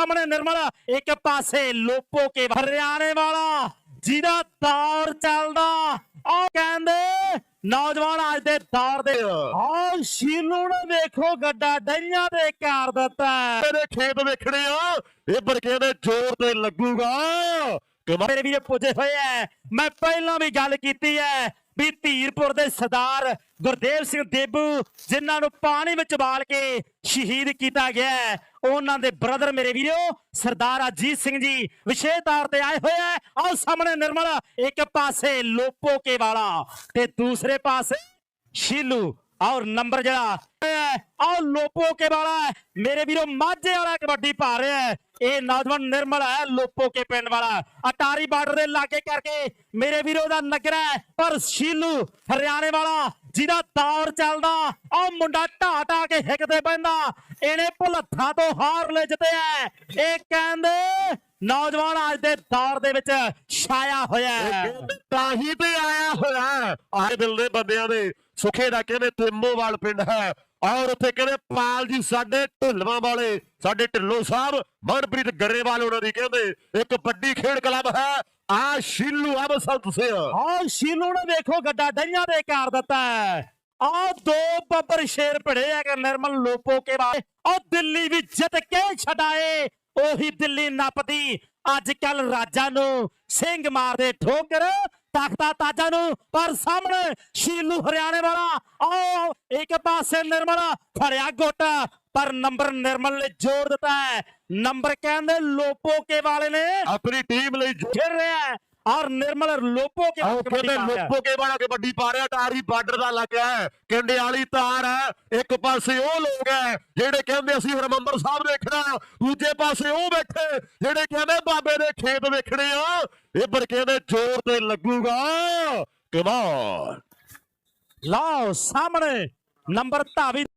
ਸਾਹਮਣੇ ਨਿਰਮਲ, ਇੱਕ ਪਾਸੇ ਲੋਪੋ ਕੇ ਹਰਿਆਣੇ ਵਾਲਾ, ਜਿਹਦਾ ਦੌਰ ਚੱਲਦਾ। ਉਹ ਕਹਿੰਦੇ, ਨੌਜਵਾਨ ਅੱਜ ਦੇ ਦੌਰ ਦੇ। ਆਹ ਸ਼ੀਲੂ ਨੇ ਵੇਖੋ, ਗੱਡਾ ਡਈਆਂ ਦੇ ਕਰ ਦਿੱਤਾ ਹੈ। ਖੇਤ ਵੇਖਣੇ ਆ, ਇਹ ਬਰਕੇ ਦੇ ਜ਼ੋਰ ਤੇ ਲੱਗੂਗਾ। ਮੇਰੇ ਵੀਰੇ ਪੁੱਜੇ ਹੋਏ ਐ ਮੈਂ ਪਹਿਲਾਂ ਵੀ ਗੱਲ ਕੀਤੀ ਐ ਵੀ ਧੀਰਪੁਰ ਦੇ ਸਰਦਾਰ ਗੁਰਦੇਵ ਸਿੰਘ ਦੇਬੂ, ਜਿਨ੍ਹਾਂ ਨੂੰ ਪਾਣੀ ਵਿੱਚ ਬਾਲ ਕੇ ਸ਼ਹੀਦ ਕੀਤਾ ਗਿਆ ਉਹਨਾਂ ਦੇ ਬ੍ਰਦਰ ਮੇਰੇ ਵੀਰੋ, ਸਰਦਾਰ ਅਜੀਤ ਸਿੰਘ ਜੀ ਵਿਸ਼ੇਸ਼ ਤੌਰ ਤੇ ਆਏ ਹੋਏ ਐ ਆਓ ਸਾਹਮਣੇ ਨਿਰਮਲ, ਇੱਕ ਪਾਸੇ ਲੋਪੋ ਕੇ ਵਾਲਾ ਤੇ ਦੂਸਰੇ ਪਾਸੇ ਸ਼ੀਲੂ ਔਰ ਨੰਬਰ ਜਿਹੜਾ ਹੈ ਲੋਪੋ ਕੇ ਵਾਲਾ ਹੈ। ਮੇਰੇ ਵੀਰੋ, ਮਾਝੇ ਵਾਲਾ ਕਬੱਡੀ ਪਾ ਰਿਹਾ ਹੈ। ਇਹ ਨੌਜਵਾਨ ਨਿਰਮਲ ਹੈ, ਲੋਪੋ ਕੇ ਪਿੰਡ ਵਾਲਾ। ਅਟਾਰੀ ਬਾਰਡਰ ਦੇ ਲਾਗੇ ਕਰਕੇ ਮੇਰੇ ਵੀਰੋ ਦਾ ਨਗਰ ਹੈ, ਪਰ ਸ਼ੀਲੂ ਹਰਿਆਣੇ ਵਾਲਾ, ਜਿਹਦਾ ਦੌਰ ਚੱਲਦਾ ਉਹ ਮੁੰਡਾ ਢਾ ਢਾ ਕੇ ਹਿੱਕਦੇ ਪੈਂਦਾ। ਇਹਨੇ ਭੁਲੱਥਾਂ ਤੋਂ ਹਾਰ ਲੈ ਜਿੱਤਿਆ ਇਹ ਕਹਿੰਦੇ ਨੌਜਵਾਨ ਅੱਜ ਦੇ ਦੌਰ ਦੇ ਵਿੱਚ ਛਾਇਆ ਹੋਇਆ ਹੈ। ਤਾਂ ਹੀ ਤੇ ਆਇਆ ਹੋਇਆ ਆਏ ਦਿਲ ਦੇ ਬੰਦਿਆਂ ਦੇ ਸੁਖੇ ਦਾ ਕਹਿੰਦੇ ਤਿੰਮੋਵਾਲ ਪਿੰਡ ਹੈ। ਔਰ ਉੱਥੇ ਕਹਿੰਦੇ ਪਾਲ ਜੀ ਸਾਡੇ ਢਿੱਲਵਾਂ ਵਾਲੇ ਸਾਡੇ ਢਿੱਲੋਂ ਸਾਹਿਬ ਮਨਪ੍ਰੀਤ ਗਰੇਵਾਲ ਉਹਨਾਂ ਦੀ ਕਹਿੰਦੇ ਇੱਕ ਵੱਡੀ ਖੇਡ ਕਲੱਬ ਹੈ। ਆ ਸ਼ੀਲੂ ਆ ਬਸੰਤ ਸਿੰਘ। ਆਹ ਸ਼ੀਲੂ ਨੇ ਵੇਖੋ ਗੱਡਾ ਡਈਆਂ ਦੇ ਕਰ ਦਿੱਤਾ ਆ ਦੋ ਬੱਬਰ ਸ਼ੇਰ ਭੜੇ ਆ ਕਿ ਨਿਰਮਲ ਲੋਪੋ ਕੇ ਬਾਰੇ ਉਹ ਦਿੱਲੀ ਵੀ ਜਿੱਤ ਕੇ ਛਡਾਏ। ਉਹੀ ਦਿੱਲੀ ਨੱਪਦੀ। ਅੱਜ ਕੱਲ ਰਾਜਾ ਨੂੰ ਸਿੰਘ ਮਾਰਦੇ ਠੋਕਰ ਤਖਤਾ ਤਾਜਾ ਨੂੰ। ਪਰ ਸਾਹਮਣੇ ਸ਼ੀਲੂ ਹਰਿਆਣੇ ਵਾਲਾ ਆਓ ਇੱਕ ਪਾਸੇ ਨਿਰਮਲ ਫੜਿਆ ਗੁੱਟ। ਪਰ ਨੰਬਰ ਨਿਰਮਲ ਨੇ ਜੋੜ ਦਿੱਤਾ ਹੈ। ਨੰਬਰ ਕਹਿੰਦੇ ਲੋਪੋ ਕੇ ਵਾਲੇ ਨੇ ਆਪਣੀ ਟੀਮ ਲਈ ਖੇਡ ਰਿਹਾ ਹੈ। ਔਰ ਨਿਰਮਲ ਲੋਪੋ ਕੇ ਆਹ ਕਬੱਡੀ ਕਹਿੰਦੇ। ਲੋਪੋ ਕੇ ਵਾਲਾ ਕਬੱਡੀ ਪਾ ਰਿਹਾ ਟਾਰੀ ਬਾਰਡਰ ਦਾ ਲੱਗਿਆ ਹੈ। ਕੰਡੇ ਵਾਲੀ ਤਾਰ ਹੈ ਇੱਕ ਪਾਸੇ ਉਹ ਲੋਕ ਹੈ ਜਿਹੜੇ ਕਹਿੰਦੇ ਅਸੀਂ ਹਰਮੰਦਰ ਸਾਹਿਬ ਦੇਖਣਾ ਦੂਜੇ ਪਾਸੇ ਉਹ ਬੈਠੇ ਜਿਹੜੇ ਕਹਿੰਦੇ ਬਾਬੇ ਦੇ ਖੇਤ ਵੇਖਣੇ ਆ ਇਹ ਬਰਕੇ ਦੇ ਜ਼ੋਰ ਤੇ ਲੱਗੂਗਾ। ਕਮਾਨ ਲਓ ਸਾਹਮਣੇ ਨੰਬਰ ਧਾਵੀ